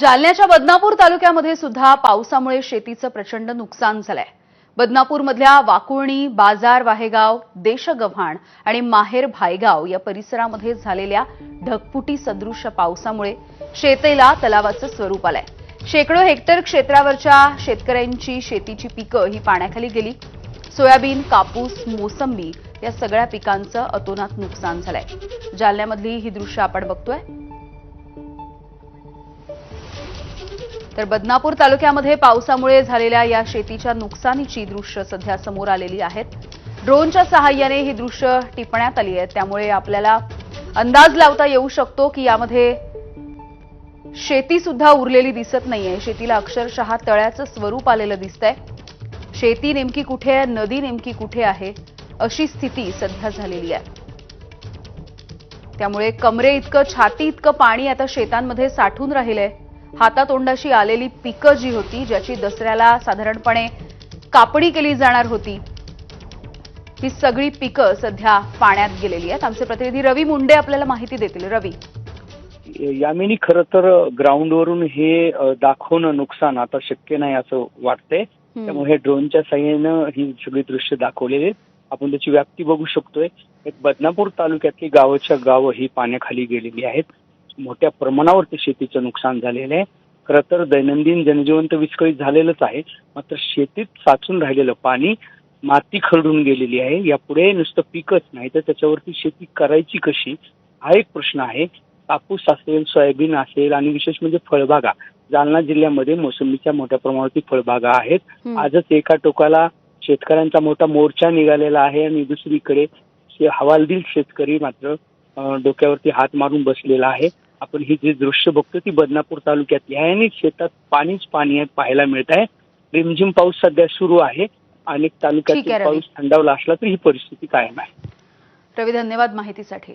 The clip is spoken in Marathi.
जालन्याच्या बदनापूर तालुक्यामध्ये सुद्धा पावसामुळे शेतीचं प्रचंड नुकसान झालंय. बदनापूरमधल्या वाकुळणी बाजार वाहेगाव देशगव्हाण आणि माहेर भायगाव या परिसरामध्ये झालेल्या ढगफुटी सदृश पावसामुळे शेतीला तलावाचं स्वरूप आलंय. शेकडो हेक्टर क्षेत्रावरच्या शेतकऱ्यांची शेतीची पिकं ही पाण्याखाली गेली. सोयाबीन कापूस मोसंबी या सगळ्या पिकांचं अतोनात नुकसान झालंय. जालन्यामधली ही दृश्य आपण बघतोय. तर बदनापूर तालुक्यामध्ये पावसामुळे झालेल्या या शेतीच्या नुकसानीची दृश्य सध्या समोर आलेली आहेत. ड्रोनच्या सहाय्याने ही दृश्य टिपण्यात आली आहेत त्यामुळे आपल्याला अंदाज लावता येऊ शकतो की यामध्ये शेती सुद्धा उरलेली दिसत नाहीये. शेतीला अक्षरशः तळ्याचं स्वरूप आलेलं दिसतंय. शेती नेमकी कुठे आहे? नदी नेमकी कुठे आहे? अशी स्थिती सध्या झालेली आहे. त्यामुळे कमरे इतकं छाती इतकं पाणी आता शेतांमध्ये साठून राहिलंय. हातातोंडाशी आलेली पिकं जी होती ज्याची दसऱ्याला साधारणपणे कापणी केली जाणार होती ही सगळी पिकं सध्या पाण्यात गेलेली आहेत. आमचे प्रतिनिधी रवी मुंडे आपल्याला माहिती देतील. रवी. यामिनी खरं तर ग्राउंडवरून हे दाखवणं नुकसान आता शक्य नाही असं वाटतंय. त्यामुळे हे ड्रोनच्या साह्यानं ही सगळी दृश्य दाखवलेली आहेत. आपण त्याची व्याप्ती बघू शकतोय. एक बदनापूर तालुक्यातली गावाच्या गावं ही पाण्याखाली गेलेली आहेत. मोठ्या प्रमाणावरती शेतीचं नुकसान झालेलं आहे. खरं तर दैनंदिन जनजीवन तर विस्कळीत झालेलंच आहे. मात्र शेतीत साचून राहिलेलं पाणी माती खरडून गेलेली आहे. यापुढे नुसतं पिकच नाही तर त्याच्यावरती शेती करायची कशी? हा एक प्रश्न आहे. कापूस असेल सोयाबीन असेल आणि विशेष म्हणजे फळबागा. जालना जिल्ह्यामध्ये मोसंबीच्या मोठ्या प्रमाणावरती फळबागा आहेत. आजच एका टोकाला शेतकऱ्यांचा मोठा मोर्चा निघालेला आहे आणि दुसरीकडे हवालदिल शेतकरी मात्र डोक्यावरती हात मारून बसलेला आहे. आपण ही जी दृश्य बघतो ती बदनापूर तालुक्यातली आहे आणि शेतात पाणीच पाणी आहे पाहायला मिळत आहे. रिमझिम पाऊस सध्या सुरू आहे अनेक तालुक्यातील. पाऊस थंडावला असला तरी ही परिस्थिती कायम आहे. रवी धन्यवाद माहितीसाठी.